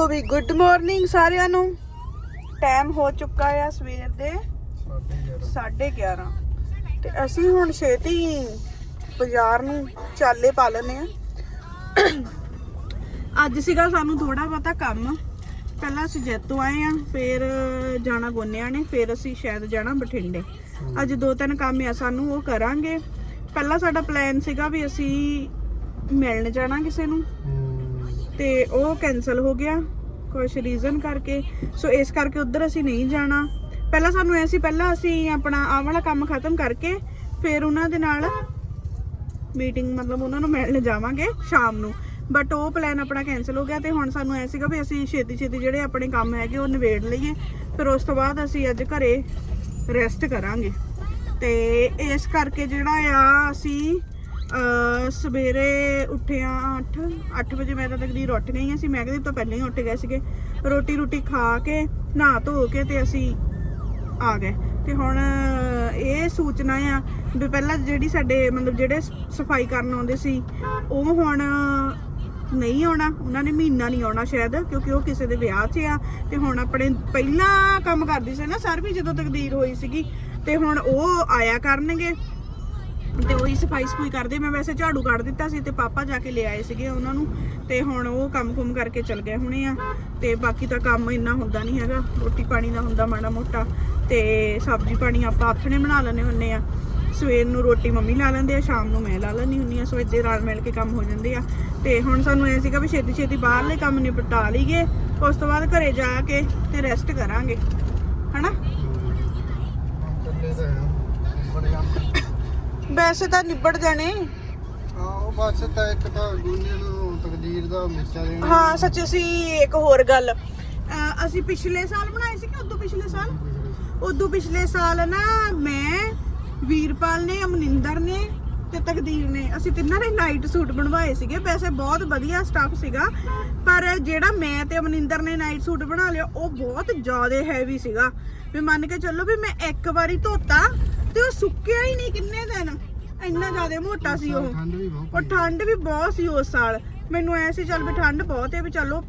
ਲੋ ਵੀ good morning ਸਾਰਿਆਂ ਨੂੰ। Time ਹੋ ਚੁੱਕਾ ਆ ਸਵੇਰ ਦੇ 11:30 ਤੇ ਅਸੀਂ ਹੁਣ ਛੇਤੀ ਬਾਜ਼ਾਰ ਨੂੰ ਚਾਲੇ ਪਾ ਲੈਨੇ ਆ। ਅੱਜ ਸੀਗਾ ਸਾਨੂੰ ਥੋੜਾ ਬਹੁਤਾ ਕੰਮ। ਪਹਿਲਾਂ ਅਸੀਂ ਜੈਤੋ ਆਏ ਆ, ਫਿਰ ਜਾਣਾ ਗੋਨਿਆਂ ਨੇ, ਫਿਰ ਅਸੀਂ ਸ਼ਾਇਦ ਜਾਣਾ ਬਠਿੰਡੇ। ਅੱਜ ਦੋ ਤਿੰਨ ਕੰਮ ਆ, ਸਾਨੂੰ ਉਹ ਕਰਾਂਗੇ। ਪਹਿਲਾਂ ਸਾਡਾ ਪਲਾਨ ਸੀਗਾ ਵੀ ਅਸੀਂ ਮਿਲਣ ਜਾਣਾ ਕਿਸੇ ਨੂੰ। ਤੇ ਉਹ ਕੈਨਸਲ ਹੋ ਗਿਆ ਕੁਝ ਰੀਜ਼ਨ ਕਰਕੇ। ਸੋ ਇਸ ਕਰਕੇ ਉੱਧਰ ਅਸੀਂ ਨਹੀਂ ਜਾਣਾ। ਪਹਿਲਾਂ ਸਾਨੂੰ ਐ ਸੀ, ਪਹਿਲਾਂ ਅਸੀਂ ਆਪਣਾ ਆਹ ਵਾਲਾ ਕੰਮ ਖਤਮ ਕਰਕੇ ਫਿਰ ਉਹਨਾਂ ਦੇ ਨਾਲ ਮੀਟਿੰਗ ਮਤਲਬ ਉਹਨਾਂ ਨੂੰ ਮਿਲਣ ਜਾਵਾਂਗੇ ਸ਼ਾਮ ਨੂੰ। ਬਟ ਉਹ ਪਲਾਨ ਆਪਣਾ ਕੈਨਸਲ ਹੋ ਗਿਆ ਤੇ ਹੁਣ ਸਾਨੂੰ ਐ ਸੀਗਾ ਵੀ ਅਸੀਂ ਛੇਤੀ ਛੇਤੀ ਜਿਹੜੇ ਆਪਣੇ ਕੰਮ ਹੈਗੇ ਉਹ ਨਿਬੇੜ ਲਈਏ। ਫਿਰ ਉਸ ਤੋਂ ਬਾਅਦ ਅਸੀਂ ਅੱਜ ਘਰੇ ਰੈਸਟ ਕਰਾਂਗੇ। ਤੇ ਇਸ ਕਰਕੇ ਜਿਹੜਾ ਆ, ਅਸੀਂ ਸਵੇਰੇ ਉੱਠੇ ਆ 8 8 ਵਜੇ ਮੈਂ ਤਾਂ ਤਕਦੀਰ ਉੱਠ ਗਈ ਅਸੀਂ ਮੈਂ ਕਹਿੰਦੀ ਤੋਂ ਪਹਿਲਾਂ ਹੀ ਉੱਠ ਗਏ ਸੀਗੇ। ਰੋਟੀ ਰੋਟੀ ਖਾ ਕੇ, ਨਹਾ ਧੋ ਕੇ ਤੇ ਅਸੀਂ ਆ ਗਏ। ਤੇ ਹੁਣ ਇਹ ਸੂਚਨਾ ਆ ਵੀ ਪਹਿਲਾਂ ਜਿਹੜੀ ਸਾਡੇ ਮਤਲਬ ਜਿਹੜੇ ਸਫ਼ਾਈ ਕਰਨ ਆਉਂਦੇ ਸੀ, ਉਹ ਹੁਣ ਨਹੀਂ ਆਉਣਾ। ਉਹਨਾਂ ਨੇ ਮਹੀਨਾ ਨਹੀਂ ਆਉਣਾ ਸ਼ਾਇਦ, ਕਿਉਂਕਿ ਉਹ ਕਿਸੇ ਦੇ ਵਿਆਹ 'ਚ ਆ। ਤੇ ਹੁਣ ਆਪਣੇ ਪਹਿਲਾਂ ਕੰਮ ਕਰਦੀ ਸੀ ਨਾ ਸਰ ਵੀ ਜਦੋਂ ਤਕਦੀਰ ਹੋਈ ਸੀਗੀ। ਤੇ ਹੁਣ ਉਹ ਆਇਆ ਕਰਨਗੇ। ਤੇ ਉਹੀ ਸਫ਼ਾਈ ਸਫੂਈ ਕਰਦੇ। ਮੈਂ ਵੈਸੇ ਝਾੜੂ ਕੱਢ ਦਿੱਤਾ ਸੀ ਤੇ ਪਾਪਾ ਜਾ ਕੇ ਲੈ ਆਏ ਸੀਗੇ ਉਹਨਾਂ ਨੂੰ ਤੇ ਹੁਣ ਉਹ ਕੰਮ ਕੁਮ ਕਰਕੇ ਚਲ ਗਏ ਹੁਣੇ ਆ ਤੇ ਬਾਕੀ ਤਾਂ ਕੰਮ ਇੰਨਾ ਹੁੰਦਾ ਨਹੀਂ ਹੈਗਾ, ਰੋਟੀ ਪਾਣੀ ਦਾ ਹੁੰਦਾ ਮਾੜਾ ਮੋਟਾ ਤੇ ਸਬਜ਼ੀ ਪਾਣੀ ਆਪਾਂ ਆਥਣੇ ਬਣਾ ਲੈਣੇ ਹੁੰਨੇ ਆ। ਸਵੇਰ ਨੂੰ ਰੋਟੀ ਮੰਮੀ ਲਾ ਲੈਂਦੇ ਆ, ਸ਼ਾਮ ਨੂੰ ਮੈਂ ਲਾ ਲੈਂਦੀ ਹੁੰਨੀ ਆ, ਸੋ ਇੱਦੇ ਰਲ ਮਿਲ ਕੇ ਕੰਮ ਹੋ ਜਾਂਦੇ ਆ। ਤੇ ਹੁਣ ਸਾਨੂੰ ਐ ਸੀਗਾ ਵੀ ਛੇਤੀ ਛੇਤੀ ਬਾਹਰਲੇ ਕੰਮ ਨਿਪਟਾ ਲਈਏ, ਉਸ ਤੋਂ ਬਾਅਦ ਘਰੇ ਜਾ ਕੇ ਤੇ ਰੈਸਟ ਕਰਾਂਗੇ ਹਨਾ ਵੈਸੇ ਤਾਂ ਨਿਬੜ ਜਾਣੇ। ਉਹ ਬਸ ਤਾਂ ਇੱਕ ਤਾਂ ਗੁੰਨੇ ਨੂੰ ਤਕਦੀਰ ਦਾ ਮਿਰਚਾ ਦੇਣਾ। ਹਾਂ ਸੱਚ ਅਸੀਂ ਇੱਕ ਹੋਰ ਗੱਲ। ਅਹ ਅਸੀਂ ਪਿਛਲੇ ਸਾਲ ਬਣਾਏ ਸੀ ਕਿ ਉਦੋਂ ਪਿਛਲੇ ਸਾਲ? ਉਦੋਂ ਪਿਛਲੇ ਸਾਲ ਨਾ ਮੈਂ ਵੀਰਪਾਲ ਨੇ ਅਮਨਿੰਦਰ ਨੇ ਤੇ ਤਕਦੀਰ ਨੇ ਅਸੀਂ ਤਿੰਨਾਂ ਨੇ ਨਾਈਟ ਸੂਟ ਬਣਵਾਏ ਸੀਗੇ। ਵੈਸੇ ਬਹੁਤ ਵਧੀਆ ਸਟਾਫ ਸੀਗਾ ਪਰ ਜਿਹੜਾ ਮੈਂ ਤੇ ਅਮਨਿੰਦਰ ਨੇ ਨਾਈਟ ਸੂਟ ਬਣਾ ਲਿਆ ਉਹ ਬਹੁਤ ਜ਼ਿਆਦਾ ਹੈਵੀ ਸੀਗਾ। ਵੀ ਮੰਨ ਕੇ ਚੱਲੋ ਵੀ ਮੈਂ ਇੱਕ ਵਾਰੀ ਧੋਤਾ ਤੇ ਉਹ ਸੁੱਕਿਆ ਹੀ ਨਹੀਂ ਕਿੰਨੇ ਦਿਨ। ਇੰਨਾ ਜ਼ਿਆਦਾ ਮੋਟਾ ਸੀ ਉਹ। ਠੰਡ ਵੀ ਬਹੁਤ ਉਹ ਠੰਡ ਵੀ ਬਹੁਤ ਸੀ ਉਸ ਸਾਲ। ਮੈਨੂੰ ਐ ਸੀ ਚੱਲ ਵੀ ਠੰਡ ਬਹੁਤ ਹੈ ਵੀ ਚਲੋ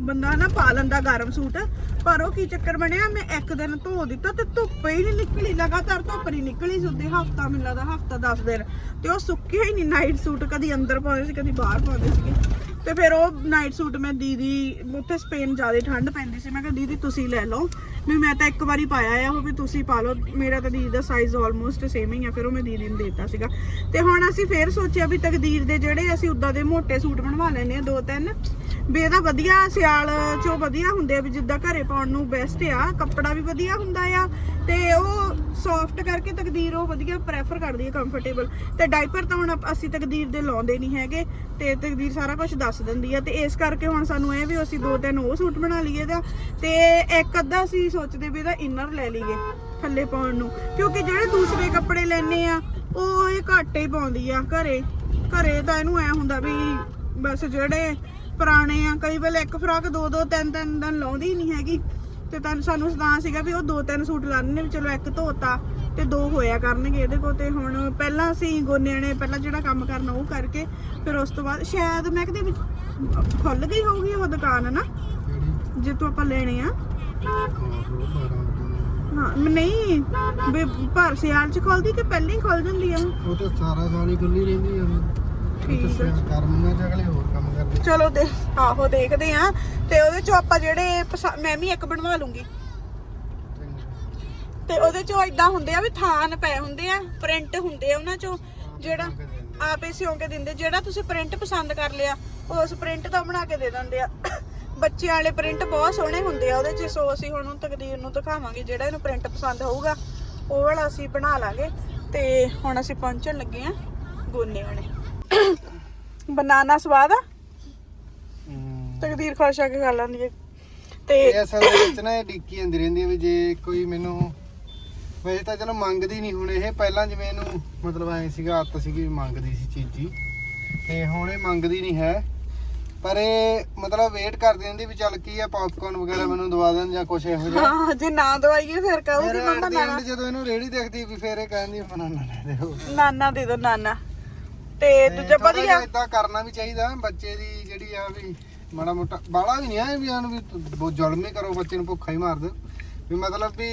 ਬੰਦਾ ਨਾ ਪਾ ਲੈਂਦਾ ਗਰਮ ਸੂਟ। ਪਰ ਉਹ ਕੀ ਚੱਕਰ ਬਣਿਆ ਮੈਂ ਇੱਕ ਦਿਨ ਧੋ ਦਿੱਤਾ ਤੇ ਧੁੱਪ ਹੀ ਨਹੀਂ ਨਿਕਲੀ। ਲਗਾਤਾਰ ਧੁੱਪ ਨਹੀਂ ਨਿਕਲੀ ਸੁੱਦੇ ਹਫਤਾ ਮੈਨੂੰ ਲੱਗਦਾ ਹਫਤਾ 10 ਦਿਨ। ਤੇ ਉਹ ਸੁੱਕਿਆ ਹੀ ਨਹੀਂ। ਨਾਈਟ ਸੂਟ ਕਦੀ ਅੰਦਰ ਪਾਉਂਦੇ ਸੀ ਕਦੀ ਬਾਹਰ ਪਾਉਂਦੇ ਸੀਗੇ। ਤੇ ਫਿਰ ਉਹ ਨਾਈਟ ਸੂਟ ਮੈਂ ਦੀਦੀ, ਉੱਥੇ ਸਪੇਨ ਜ਼ਿਆਦਾ ਠੰਡ ਪੈਂਦੀ ਸੀ। ਮੈਂ ਕਿਹਾ, ਦੀਦੀ, ਤੁਸੀਂ ਲੈ ਲਓ। ਵੀ ਮੈਂ ਤਾਂ ਇੱਕ ਵਾਰੀ ਪਾਇਆ ਆ, ਉਹ ਵੀ ਤੁਸੀਂ ਪਾ ਲਓ। ਮੇਰਾ ਤਾਂ ਦੀਦੀ ਦਾ ਸਾਈਜ਼ ਆਲਮੋਸਟ ਸੇਮ ਹੀ ਆ, ਫਿਰ ਉਹ ਮੈਂ ਦੀਦੀ ਨੂੰ ਦੇਤਾ ਸੀਗਾ। ਤੇ ਹੁਣ ਅਸੀਂ ਫੇਰ ਸੋਚਿਆ ਵੀ ਤਕਦੀਰ ਦੇ ਜਿਹੜੇ ਅਸੀਂ ਉਦਾਂ ਦੇ ਮੋਟੇ ਸੂਟ ਬਣਵਾ ਲੈਨੇ ਆ, ਦੋ ਤਿੰਨ। ਵੀ ਇਹਦਾ ਵਧੀਆ ਸਿਆਲ ਚੋਂ ਵਧੀਆ ਹੁੰਦੇ ਆ, ਵੀ ਜਿੱਦਾਂ ਘਰੇ ਪਾਉਣ ਨੂੰ ਬੈਸਟ ਆ, ਕੱਪੜਾ ਵੀ ਵਧੀਆ ਹੁੰਦਾ ਆ। ਤੇ ਉਹ ਸੌਫਟ ਕਰਕੇ ਤਕਦੀਰ ਉਹ ਵਧੀਆ ਪ੍ਰੈਫਰ ਕਰਦੀ ਹੈ ਕੰਫਰਟੇਬਲ ਤੇ ਡਾਈਪਰ ਤਾਂ ਹੁਣ ਅਸੀਂ ਤਕਦੀਰ ਦੇ ਲਾਉਂਦੇ ਨਹੀਂ ਹੈਗੇ, ਤੇ ਤਕਦੀਰ ਸਾਰਾ ਕੁਝ ਦੱਸ ਦਿੰਦੀ ਆ ਤੇ ਇਸ ਕਰਕੇ ਹੁਣ ਸਾਨੂੰ ਇਹ ਵੀ ਅਸੀਂ ਦੋ ਤਿੰਨ ਉਹ ਸੂਟ ਬਣਾ ਲਈਏ ਦਾ ਤੇ ਇੱਕ ਅੱਧਾ ਅਸੀਂ ਸੋਚਦੇ ਵੀ ਇਹਦਾ ਇਨਰ ਲੈ ਲਈਏ ਥੱਲੇ ਪਾਉਣ ਨੂੰ। ਕਿਉਂਕਿ ਜਿਹੜੇ ਦੂਸਰੇ ਕੱਪੜੇ ਲੈਣੇ ਆ, ਉਹ ਇਹ ਘੱਟ ਹੀ ਪਾਉਂਦੀ ਆ ਘਰੇ। ਘਰੇ ਤਾਂ ਇਹਨੂੰ ਐ ਹੁੰਦਾ ਵੀ ਬਸ ਜਿਹੜੇ ਪੁਰਾਣੇ ਆ, ਕਈ ਵੇਲੇ ਇੱਕ ਫਰਾਕ ਦੋ ਦੋ ਤਿੰਨ ਤਿੰਨ ਦਿਨ ਲਾਉਂਦੀ ਹੀ ਨਹੀਂ ਹੈਗੀ। ਤੇ ਤਾਂ ਸਾਨੂੰ ਤਾਂ ਸੀਗਾ ਵੀ ਉਹ ਦੋ ਤਿੰਨ ਸੂਟ ਲਾਣੇ ਨੇ ਚਲੋ ਇੱਕ ਧੋਤਾ। ਤੇ ਦੋ ਹੋਇਆ ਕਰਨਗੇ ਇਹਦੇ ਕੋਲ ਤੇ ਹੁਣ ਪਹਿਲਾਂ ਅਸੀਂ ਗੋਨਿਆਂ ਨੇ ਪਹਿਲਾਂ ਜਿਹੜਾ ਕੰਮ ਕਰਨਾ ਉਹ ਕਰਕੇ ਫਿਰ ਉਸ ਤੋਂ ਬਾਅਦ ਸ਼ਾਇਦ ਮੈਂ ਕਿਤੇ ਖੁੱਲ ਗਈ ਹੋਊਗੀ ਉਹ ਦੁਕਾਨ ਨਾ? ਕਿਹੜੀ? ਜਿੱਥੋਂ ਆਪਾਂ ਲੈਣੇ ਆ। ਹਾਂ ਨਹੀਂ ਵੀ ਭਰ ਸਿਆਲ ਚ ਖੁੱਲਦੀ ਕਿ ਪਹਿਲਾਂ ਹੀ ਖੁੱਲ ਜਾਂਦੀ ਆ ਉਹ? ਤਾਂ ਸਾਰਾ ਸਾਲ ਹੀ ਖੁੱਲੀ ਰਹਿੰਦੀ ਆ। ਠੀਕ ਆ। ਗਰਮੀਆਂ ਚ ਅਗਲੇ ਹੋਰ ਕੰਮ ਕਰਦੇ। ਚਲੋ ਦੇ ਆਹੋ ਦੇਖਦੇ ਆ ਤੇ ਉਹਦੇ ਚੋਂ ਆਪਾਂ ਜਿਹੜੇ ਮੈਂ ਵੀ ਇੱਕ ਬਣਵਾ ਲੂੰਗੀ। ਤੇ ਉਹਦੇ ਚੋਂ ਇਦਾਂ ਹੁੰਦੇ ਆ ਵੀ ਥਾਨ ਪਏ ਹੁੰਦੇ ਆ ਪ੍ਰਿੰਟ ਹੁੰਦੇ ਆ ਉਹਨਾਂ ਚੋਂ ਜਿਹੜਾ ਆਪੇ ਸਿਉਂ ਕੇ ਦਿੰਦੇ ਜਿਹੜਾ ਤੁਸੀਂ ਪ੍ਰਿੰਟ ਪਸੰਦ ਕਰ ਲਿਆ ਉਸ ਪ੍ਰਿੰਟ ਦਾ ਬਣਾ ਕੇ ਦੇ ਦਿੰਦੇ ਆ। ਬੱਚਿਆਂ ਵਾਲੇ ਪ੍ਰਿੰਟ ਬਹੁਤ ਸੋਹਣੇ ਹੁੰਦੇ ਆ ਉਹਦੇ ਚ ਸੋ ਅਸੀਂ ਹੁਣ ਤਕਦੀਰ ਨੂੰ ਦਿਖਾਵਾਂਗੇ ਜਿਹੜਾ ਇਹਨੂੰ ਪ੍ਰਿੰਟ ਪਸੰਦ ਹੋਊਗਾ ਉਹ ਵਾਲਾ ਅਸੀਂ ਬਣਾ ਲਾਂਗੇ। ਤੇ ਹੁਣ ਅਸੀਂ ਪਹੁੰਚਣ ਲੱਗੇ ਆ ਗੋਨੇ ਵਾਲੇ। ਬਨਾਨਾ ਸਵਾਦ ਆ। ਤਕਦੀਰ ਖੁਸ਼ ਆ ਕੇ ਖਾ ਲੈਂਦੀ ਹੈ ਤੇ ਇਹ ਅਸਲ ਵਿੱਚ ਨਾ ਇਹ ਡਿੱਕੀ ਜਾਂਦੀ ਰਹਿੰਦੀ ਵੀ ਜੇ ਕੋਈ ਮੈਨੂੰ ਵੈਸੇ ਤਾਂ ਚਲੋ ਮੰਗਦੀ ਨਹੀਂ ਹੁਣ ਇਹ। ਪਹਿਲਾਂ ਜਿਵੇਂ ਇਹਨੂੰ ਮਤਲਬ ਐ ਸੀਗਾ ਆਦਤ ਸੀਗੀ ਵੀ ਮੰਗਦੀ ਸੀ ਚੀਜ਼ੀ। ਤੇ ਹੁਣ ਇਹ ਮੰਗਦੀ ਨਹੀਂ ਹੈ। ਪਰ ਇਹ ਮਤਲਬ ਵੇਟ ਕਰਦੀ ਰਹਿੰਦੀ ਵੀ ਚੱਲ ਕੀ ਆ ਪੌਪਕਾਰਨ ਵਗੈਰਾ ਮੈਨੂੰ ਦਵਾ ਦੇਣ ਜਾਂ ਕੁਝ ਇਹੋ ਜਿਹਾ। ਹਾਂ ਜੇ ਨਾ ਦਵਾਈਏ ਫਿਰ ਕਹੂਗੀ ਮੰਮਾ ਨਾਨਾ। ਜਦੋਂ ਇਹਨੂੰ ਰੇੜੀ ਦੇਖਦੀ ਵੀ ਫਿਰ ਇਹ ਕਹਿੰਦੀ ਬਨਾਨਾ ਲੈ ਦਿਓ। ਨਾਨਾ ਦੇ ਦੋ ਨਾਨਾ। ਤੇ ਦੂਜਾ ਵਧੀਆ ਇਦਾਂ ਕਰਨਾ ਵੀ ਚਾਹੀਦਾ ਬੱਚੇ ਦੀ ਜਿਹੜੀ ਆ ਵੀ ਮਾੜਾ ਮੋਟਾ ਬਾਲਾ ਵੀ ਨਹੀਂ ਆਏ ਵੀ ਆਨ ਵੀ ਜ਼ੁਲਮ ਕਰੋ ਬੱਚੇ ਨੂੰ ਭੁੱਖਾ ਹੀ ਮਾਰ ਦਿਓ ਵੀ ਮਤਲਬ ਵੀ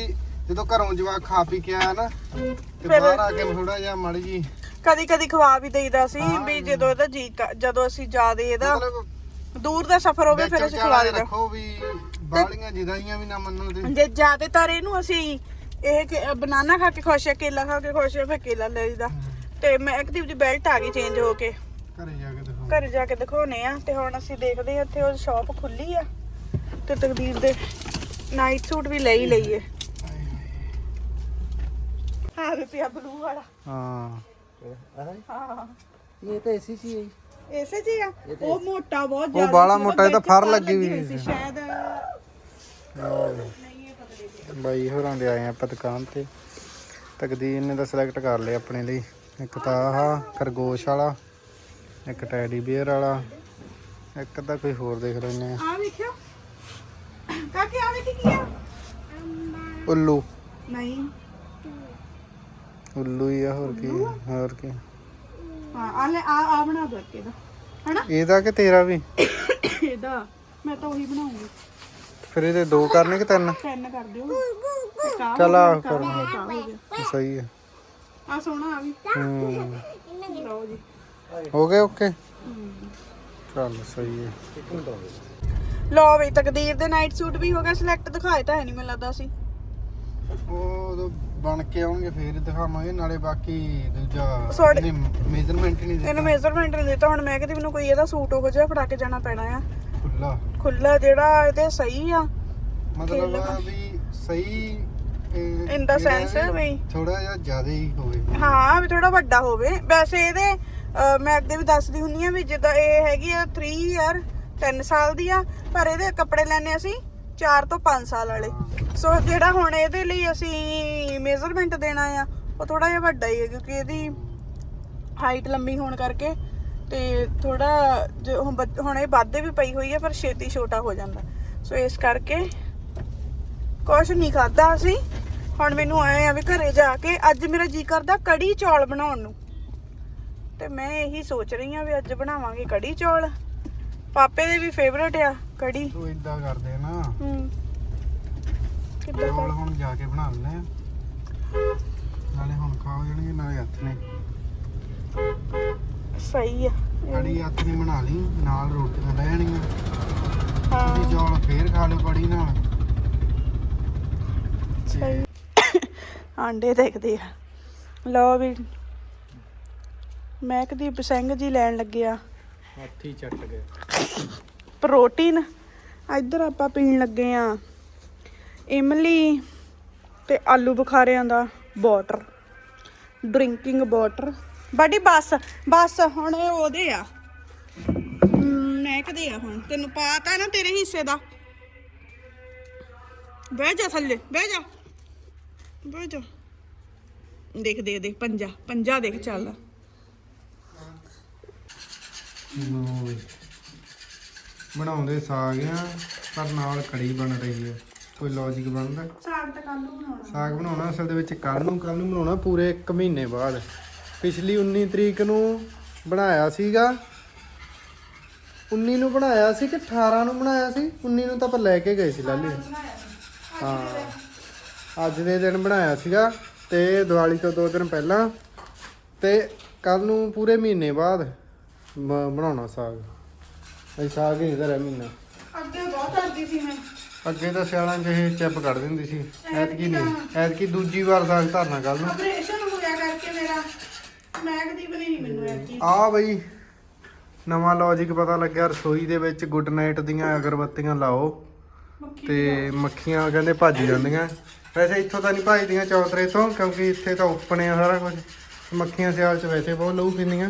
ਜਦੋਂ ਘਰੋਂ ਜਵਾਕ ਖਾ ਪੀ ਕੇ ਆਇਆ ਨਾ ਤੇ ਫਿਰ- ਬਾਹਰ ਆ ਕੇ ਥੋੜਾ ਜਿਹਾ ਮਾੜੀ ਜੀ ਕਦੀ ਕਦੀ ਖਵਾ ਵੀ ਦੇਈਦਾ ਸੀ ਹਾਂ। ਵੀ ਜਦੋਂ ਇਹਦਾ ਜੀ ਕ- ਜਦੋਂ ਅਸੀਂ ਜਾਦੇ ਇਹਦਾ ਮਤਲਬ ਦੂਰ ਦਾ ਸਫ਼ਰ ਹੋਵੇ ਫਿਰ ਅਸੀਂ ਖਵਾ ਦੇਈਦਾ। ਰੱਖੋ ਵੀ ਬਾਲੀਆਂ ਜਿਦਾਈਆਂ ਵੀ ਨਾ ਮੰਨੋ ਤੇ। ਜੇ ਜ਼ਿਆਦਾਤਰ ਇਹਨੂੰ ਅਸੀਂ ਇਹ ਬਨਾਨਾ ਖਾ ਕੇ ਖੁਸ਼ ਹੈ ਕੇਲਾ ਖਾ ਕੇ ਖੁਸ਼ ਹੈ ਫਿਰ ਕੇਲਾ ਲੈ ਲਈਦਾ ਤੇ ਮੈਂ ਇੱਕ ਦੀ ਬੈਲਟ ਆ ਗਈ ਚੇਂਜ ਹੋ ਕੇ। ਘਰੇ ਜਾ ਕੇ ਦੇਖੋ ਘਰ ਜਾ ਕੇ ਦਿਖਾਉਨੇ ਆ ਤੇ ਹੁਣ ਅਸੀਂ ਦੇਖਦੇ ਆ ਇੱਥੇ ਉਹ ਸ਼ਾਪ ਖੁੱਲੀ ਆ। ਤੇ ਤਕਦੀਰ ਦੇ ਨਾਈਟ ਸੂਟ ਵੀ ਲਈ ਲਈਏ। ਹਾਂ ਵੀ ਪਿਆ ਬਲੂ ਵਾਲਾ। ਹਾਂ। ਹਾਂ। ਇਹ ਤਾਂ ਐਸੀ ਸੀ ਹੈ ਐਸੇ ਜੀ। ਆ। ਉਹ ਮੋਟਾ ਬਹੁਤ ਜ਼ਿਆਦਾ ਬਾਹਲਾ ਸੀ, ਮੋਟਾ, ਇਹ ਤਾਂ ਫਰ ਲੱਗੀ ਵੀ ਹੋਈ ਸੀ। ਸ਼ਾਇਦ। ਬਾਈ ਹੋਰਾਂ ਦੇ ਆਏ ਆਪਾਂ ਦੁਕਾਨ ਤੇ। ਤਕਦੀਰ ਨੇ ਤਾਂ ਸਿਲੈਕਟ ਕਰ ਲਿਆ ਆਪਣੇ ਲਈ। ਇੱਕ ਤਾਂ ਆਹ ਖਰਗੋਸ਼ ਵਾਲਾ ਇੱਕ ਟੈਡੀ ਬੀਅਰ ਵਾਲਾ ਇੱਕ ਤਾਂ ਕੋਈ ਹੋਰ ਦੇਖ ਲੈਨੇ ਆ। ਆ ਵੇਖਿਓ। ਕਾਕੇ ਆ ਵੇਖੀ ਕੀ ਆ? ਉੱਲੂ। ਨਹੀਂ। ਉੱਲੂ ਹੀ ਆ ਹੋਰ ਕੀ ਆ, ਹੋਰ ਕੀ। ਹਾਂ ਆ ਲੈ ਆ ਆ ਬਣਾ ਦੋ ਇੱਕ ਇਹਦਾ ਹਨਾ? ਇਹਦਾ ਕਿ ਤੇਰਾ ਵੀ? ਇਹਦਾ ਮੈਂ ਤਾਂ ਉਹੀ ਬਣਾਉਂਗੀ। ਫਿਰ ਇਹਦੇ ਦੋ ਕਰਨੇ ਕਿ ਤਿੰਨ? ਪੈਨ ਕਰ ਦਿਓ। ਇੱਕ ਆਹ ਚੱਲ ਆਹ ਆਹ ਕਰ। ਹੋ ਗਿਆ, ਇੱਕ ਆਹ ਹੋ ਗਿਆ। ਸਹੀ ਹੈ ਆ ਸੋਹਣਾ ਆ ਵੀ। ਹੂੰ। ਲਓ ਜੀ। ਹੋ ਗਏ ਓਕੇ? ਚੱਲ ਸਹੀ ਹੈ ਲਓ ਵੀ ਤਕਦੀਰ ਦੇ ਨਾਈਟ ਸੂਟ ਵੀ ਹੋ ਗਿਆ ਸਿਲੈਕਟ ਦਿਖਾਏ ਤਾਂ ਹੈ ਨਹੀਂ ਮੈਨੂੰ ਲੱਗਦਾ ਸੀ। ਉਹ ਉਦੋਂ ਬਣ ਕੇ ਆਉਣਗੇ ਫੇਰ ਦਿਖਾਵਾਂਗੇ ਨਾਲੇ ਬਾਕੀ ਦੂਜਾ Sorry. ਮੇਜ਼ਰਮੈਂਟ ਨਹੀਂ ਇਹਨੂੰ ਦਿੱਤਾ ਮੇਜ਼ਰਮੈਂਟ ਨਹੀਂ ਦਿੱਤਾ ਹੁਣ ਮੈਂ ਕਿਤੇ ਮੈਨੂੰ ਕੋਈ ਇਹਦਾ ਸੂਟ ਉਹ ਜਿਹਾ ਫੜਾ ਕੇ ਜਾਣਾ ਪੈਣਾ ਆ। ਖੁੱਲਾ ਖੁੱਲਾ ਜਿਹੜਾ ਇਹਦੇ ਸਹੀ ਆ। ਮਤਲਬ ਆ ਵੀ ਸਹੀ In the sense ਵੀ ਥੋੜਾ ਜਿਹਾ ਜ਼ਿਆਦਾ ਹੀ ਹੋਵੇ। ਹਾਂ ਵੀ ਥੋੜਾ ਵੱਡਾ ਹੋਵੇ। ਵੈਸੇ ਇਹਦੇ ਅਹ, ਮੈਂ ਅੱਗੇ ਵੀ ਦੱਸਦੀ ਹੁੰਨੀ ਆ ਵੀ ਜਿੱਦਾਂ ਇਹ ਹੈਗੀ ਆ 3 ਇਅਰ 3 ਸਾਲ ਦੀ ਆ ਪਰ ਇਹਦੇ ਕੱਪੜੇ ਲੈਣੇ ਅਸੀਂ 4 ਤੋਂ 5 ਸਾਲ ਵਾਲੇ। ਸੋ ਜਿਹੜਾ ਹੁਣ ਇਹਦੇ ਲਈ ਅਸੀਂ ਮੇਜ਼ਰਮੈਂਟ ਦੇਣਾ ਆ, ਉਹ ਥੋੜਾ ਜਿਹਾ ਵੱਡਾ ਹੀ ਹੈ, ਕਿਉਂਕਿ ਇਹਦੀ ਹਾਈਟ ਲੰਮੀ ਹੋਣ ਕਰਕੇ ਤੇ ਥੋੜਾ ਹੁਣ ਇਹ ਵਾਧੇ ਵੀ ਪਈ ਹੋਈ ਹੈ, ਪਰ ਛੇਤੀ ਛੋਟਾ ਹੋ ਜਾਂਦਾ। ਸੋ ਇਸ ਕਰਕੇ ਕੁਛ ਨਹੀਂ ਖਾਦਾ ਅਸੀਂ। ਹੁਣ ਮੈਨੂੰ ਆਏ ਆ ਵੀ ਘਰੇ ਜਾ ਕੇ ਅੱਜ ਮੇਰਾ ਜੀ ਕਰਦਾ ਕੜੀ ਚੌਲ ਬਣਾਉਣ ਨੂੰ। ਤੇ ਮੈਂ ਇਹੀ ਸੋਚ ਰਹੀ ਆ ਵੀ ਅੱਜ ਬਣਾਵਾਂਗੇ ਕੜੀ ਚੌਲ। ਪਾਪੇ ਦੇ ਵੀ ਫੇਵਰਟ ਆ। ਕੜੀ। ਤੂੰ ਇਦਾਂ ਕਰਦੇ ਨਾ। ਹੂੰ। ਕਿੱਦਾਂ ਚੌਲ ਹੁਣ ਜਾ ਕੇ ਬਣਾ ਲੈਣੇ ਆ। ਨਾਲੇ ਹੁਣ ਖਾਓ ਜਾਣਗੇ ਨਾਲੇ ਹੱਥ ਨੇ। ਸਹੀ ਆ। ਕੜੀ ਹੱਥ ਨੇ ਬਣਾ ਲਈ ਨਾਲ ਰੋਟੀਆਂ ਲੈ ਜਾਣੀਆਂ। ਤੁਸੀਂ ਹਾਂ। ਚੌਲ ਫੇਰ ਖਾ ਲਿਓ ਕੜੀ ਨਾਲ। ਸਹੀ। ਆਂਡੇ ਦੇਖਦੇ ਆ। ਲਓ ਵੀ ਮੈਂ ਕਦੀ ਸਿੰਘ ਜੀ ਲੈਣ ਲੱਗਿਆ ਹੱਥੀ ਚੱਟ ਗਏ। ਪ੍ਰੋਟੀਨ। ਇੱਧਰ ਆਪਾਂ ਪੀਣ ਲੱਗੇ ਆ ਇਮਲੀ ਤੇ ਆਲੂ ਬੁਖਾਰਿਆਂ ਦਾ ਵਾਟਰ ਡਰਿੰਕਿੰਗ ਵਾਟਰ ਬਾਡੀ, ਬਸ ਬਸ, ਹੁਣ ਇਹ ਉਹਦੇ ਆ। ਮੈਂ ਆ ਹੁਣ। ਤੈਨੂੰ ਪਤਾ ਨਾ ਤੇਰੇ ਹਿੱਸੇ ਦਾ। ਬਹਿ ਜਾ ਥੱਲੇ, ਬਹਿ ਜਾ। ਬਹਿ ਜਾ। ਦੇਖ ਦੇ ਦੇ ਪੰਜਾ। ਪੰਜਾ ਦੇਖ, ਚੱਲ। ਬਣਾਉਂਦੇ ਸਾਗ ਆ ਪਰ ਨਾਲ ਕੜੀ ਬਣ ਰਹੀ ਹੈ ਕੋਈ ਲੌਜੀਕ ਬਣਦਾ? ਸਾਗ ਤਾਂ ਕੱਲ ਨੂੰ ਬਣਾਉਣਾ। ਸਾਗ ਬਣਾਉਣਾ ਅਸਲ ਦੇ ਵਿੱਚ ਕੱਲ ਨੂੰ ਕੱਲ ਨੂੰ ਬਣਾਉਣਾ ਪੂਰੇ 1 ਮਹੀਨੇ ਬਾਅਦ। ਪਿਛਲੀ 19 ਤਰੀਕ ਨੂੰ ਬਣਾਇਆ ਸੀਗਾ। 19 ਨੂੰ ਬਣਾਇਆ ਸੀ ਕਿ 18 ਨੂੰ ਬਣਾਇਆ ਸੀ? 19 ਨੂੰ ਤਾਂ ਆਪਾਂ ਲੈ ਕੇ ਗਏ ਸੀ ਲਾਲੀ। ਹਾਂ। ਅੱਜ ਦੇ ਦਿਨ ਬਣਾਇਆ ਸੀਗਾ ਤੇ ਦੀਵਾਲੀ ਤੋਂ ਦੋ ਦਿਨ ਪਹਿਲਾਂ ਤੇ ਕੱਲ ਨੂੰ ਪੂਰੇ ਮਹੀਨੇ ਬਾਅਦ ਬਣਾਉਣਾ ਸਾਗ। ਅਸੀਂ ਸਾਗ ਹੀ ਮਹੀਨਾ। ਅੱਗੇ ਬਹੁਤ ਕਰਦੀ ਸੀ ਮੈਂ। ਅੱਗੇ ਤਾਂ ਸਿਆਲਾਂ 'ਚ ਇਹ ਚਿੱਪ ਕੱਢ ਦਿੰਦੀ ਸੀ। ਐਤਕੀ ਨਹੀਂ ਐਤਕੀ ਦੂਜੀ ਵਾਰ ਸਾਗ ਧਰਨਾ ਕੱਲ ਨੂੰ। ਆਪਰੇਸ਼ਨ ਹੋਇਆ ਕਰਕੇ ਮੇਰਾ। ਮੈਂ ਕਦੀ ਬਣੀ ਨਹੀਂ ਮੈਨੂੰ ਐਤਕੀ। ਆ ਬਈ ਨਵਾਂ ਲੌਜੀਕ ਪਤਾ ਲੱਗਿਆ ਰਸੋਈ ਦੇ ਵਿੱਚ ਗੁੱਡ ਨਾਈਟ ਦੀਆਂ ਅਗਰਬੱਤੀਆਂ ਲਾਓ। ਤੇ ਮੱਖੀਆਂ ਕਹਿੰਦੇ ਭੱਜ ਜਾਂਦੀਆਂ। ਵੈਸੇ ਇੱਥੋਂ ਤਾਂ ਨਹੀਂ ਭੱਜਦੀਆਂ ਚੌਤਰੇ ਤੋਂ ਕਿਉਂਕਿ ਇੱਥੇ ਤਾਂ ਓਪਨ ਆ ਸਾਰਾ ਕੁਝ ਮੱਖੀਆਂ ਸਿਆਲ 'ਚ ਵੈਸੇ ਬਹੁਤ ਲਹੂ ਪੀਂਦੀਆਂ।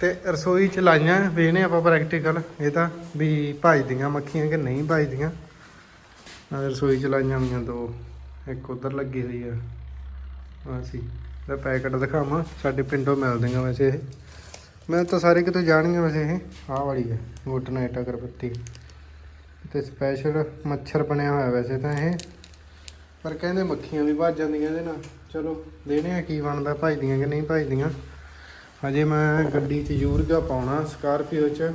ਤੇ ਰਸੋਈ 'ਚ ਲਾਈਆਂ ਵੇਖਨੇ ਆਪਾਂ ਪ੍ਰੈਕਟੀਕਲ ਇਹ ਤਾਂ ਵੀ ਭੱਜਦੀਆਂ ਮੱਖੀਆਂ ਕਿ ਨਹੀਂ ਭੱਜਦੀਆਂ। ਰਸੋਈ 'ਚ ਲਾਈਆਂ ਹੋਈਆਂ ਦੋ, ਇੱਕ ਉਧਰ ਲੱਗੀ ਹੋਈ ਆ ਆ ਸੀ। ਦਾ ਪੈਕਟ ਦਿਖਾਵਾਂ, ਸਾਡੇ ਪਿੰਡੋਂ ਮਿਲਦੀਆਂ ਵੈਸੇ ਇਹ। ਮੈਂ ਤਾਂ ਸਾਰੇ ਕਿਤੇ ਜਾਣੀਆਂ ਵੈਸੇ ਇਹ, ਆਹ ਵਾਲੀ ਹੈ ਗੁੱਡ ਨਾਈਟ ਅਗਰਬੱਤੀ। ਤੇ ਸਪੈਸ਼ਲ ਮੱਛਰ ਬਣਿਆ ਹੋਇਆ ਵੈਸੇ ਤਾਂ ਇਹ। ਪਰ ਕਹਿੰਦੇ ਮੱਖੀਆਂ ਵੀ ਭੱਜ ਜਾਂਦੀਆਂ ਇਹਦੇ ਨਾਲ। ਚਲੋ, ਦੇਣੇ ਆ, ਕੀ ਬਣਦਾ, ਭੱਜਦੀਆਂ ਕਿ ਨਹੀਂ ਭੱਜਦੀਆਂ। ਹਜੇ ਮੈਂ ਗੱਡੀ 'ਚ ਯੂਰਗਾ ਪਾਉਣਾ, ਸਕਾਰਪੀਓ 'ਚ,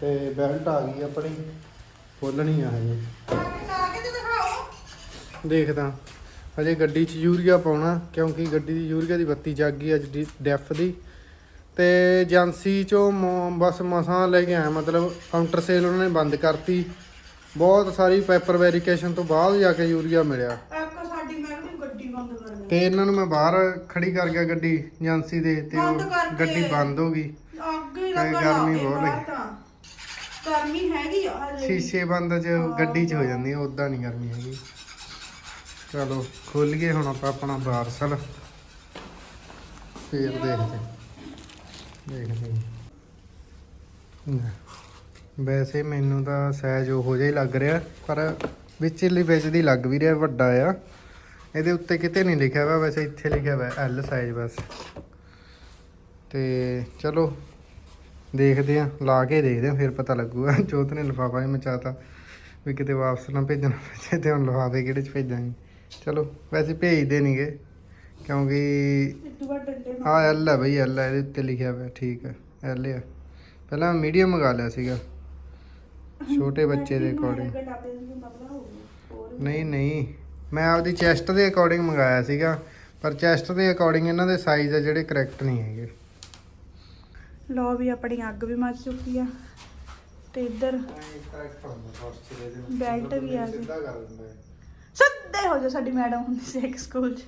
ਤੇ ਬੈਲਟ ਆ ਗਈ ਆਪਣੀ ਖੋਲਣੀ ਆ ਹਜੇ। ਦੇਖਦਾ, ਹਜੇ ਗੱਡੀ 'ਚ ਯੂਰੀਆ ਪਾਉਣਾ, ਕਿਉਂਕਿ ਗੱਡੀ ਦੀ ਯੂਰੀਆ ਦੀ ਬੱਤੀ ਜਗ ਗਈ ਅੱਜ ਦੀ ਡੈਫ ਦੀ। ਤੇ ਏਜੰਸੀ ਚੋਂ ਮ- ਬਸ ਮਸਾਂ ਲੈ ਕੇ ਆਇਆ, ਮਤਲਬ ਕਾਊਂਟਰ ਸੇਲ ਉਹਨਾਂ ਨੇ ਬੰਦ ਕਰਤੀ। ਬਹੁਤ ਸਾਰੀ ਪੇਪਰ ਵੈਰੀਫਿਕੇਸ਼ਨ ਤੋਂ ਬਾਅਦ ਜਾ ਕੇ ਯੂਰੀਆ ਮਿਲਿਆ ਇੱਕ ਸਾਡੀ ਮੈਂ ਨੂੰ ਗੱਡੀ ਬੰਦ ਕਰ ਦੇ ਤੇ ਇਹਨਾਂ ਨੂੰ ਮੈਂ ਬਾਹਰ ਖੜੀ ਕਰ ਗਿਆ ਗੱਡੀ ਏਜੰਸੀ ਦੇ ਤੇ ਉਹ ਬੰਦ ਕਰਕੇ। ਗੱਡੀ ਬੰਦ ਹੋ ਗਈ ਅੱਗੇ ਤੇ ਲੱਗਾ ਗਰਮੀ ਬਹੁਤ ਬਾਹਰ ਲੱਗੀ। ਤਾਂ। ਗਰਮੀ ਹੈਗੀ ਆ ਵੀ। ਸ਼ੀਸ਼ੇ ਬੰਦ ਚ ਗੱਡੀ 'ਚ ਹੋ ਜਾਂਦੀ ਉਦਾਂ ਨਹੀਂ ਗਰਮੀ ਹੈਗੀ ਚਲੋ ਖੋਲੀਏ ਹੁਣ ਆਪਾਂ ਆਪਣਾ ਪਾਰਸਲ ਫੇਰ ਦੇਖਦੇ ਦੇਖਦੇ। ਵੈਸੇ ਮੈਨੂੰ ਤਾਂ ਸਾਈਜ਼ ਉਹੋ ਜਿਹਾ ਹੀ ਲੱਗ ਰਿਹਾ ਪਰ ਵਿਚਲੀ ਵਿੱਚ ਦੀ ਲੱਗ ਵੀ ਰਿਹਾ ਵੱਡਾ ਆ ਇਹਦੇ ਉੱਤੇ ਕਿਤੇ ਨਹੀਂ ਲਿਖਿਆ ਹੋਇਆ ਵੈਸੇ ਇੱਥੇ ਲਿਖਿਆ ਹੋਇਆ ਐਲ ਸਾਈਜ਼ ਬਸ। ਤੇ ਚਲੋ ਦੇਖਦੇ ਆ ਲਾ ਕੇ ਦੇਖਦੇ ਆ ਫਿਰ ਪਤਾ ਲੱਗੂਗਾ। ਜੋਤ ਨੇ ਲਿਫਾਫਾ ਹੀ ਮਚਾਤਾ ਵੀ ਕਿਤੇ ਵਾਪਸ ਨਾ ਭੇਜਣਾ ਪੈ ਤੇ ਹੁਣ ਲਿਫਾਫੇ ਕਿਹੜੇ ਚ ਭੇਜਾਂਗੇ? ਚਲੋ ਵੈਸੇ ਭੇਜਦੇ ਨਹੀਂਗੇ ਕਿਉਂਕਿ ਆ ਐਲ ਹੈ ਬਈ ਐਲ ਇਹਦੇ ਉੱਤੇ ਲਿਖਿਆ ਹੋਇਆ ਠੀਕ ਹੈ ਐਲ ਆ। ਪਹਿਲਾਂ ਮੀਡੀਅਮ ਮੰਗਾ ਲਿਆ ਸੀਗਾ। ਛੋਟੇ ਬੱਚੇ ਦੇ ਅਕੋਰਡਿੰਗ ਨਹੀਂ ਨਹੀਂ। ਮੈਂ ਆਪਦੀ ਚੈਸਟ ਦੇ ਅਕੋਰਡਿੰਗ ਮੰਗਾਇਆ ਸੀਗਾ ਪਰ ਚੈਸਟ ਦੇ ਅਕੋਰਡਿੰਗ ਇਹਨਾਂ ਦੇ ਸਾਈਜ਼ ਆ ਜਿਹੜੇ ਕਰੈਕਟ ਨਹੀਂ ਹੈਗੇ ਲੋ ਵੀ ਆਪਣੀ ਅੱਗ ਵੀ ਮੱਚ ਚੁੱਕੀ ਆ ਤੇ ਇੱਧਰ ਬੈਲਟ ਵੀ ਆ ਗਈ। ਸਿੱਧਾ ਕਰ ਦਿੰਦਾ ਹੈ। ਜਾ ਸਾਡੀ ਮੈਡਮ ਹੁੰਦੀ ਸੀ ਇੱਕ ਸਕੂਲ 'ਚ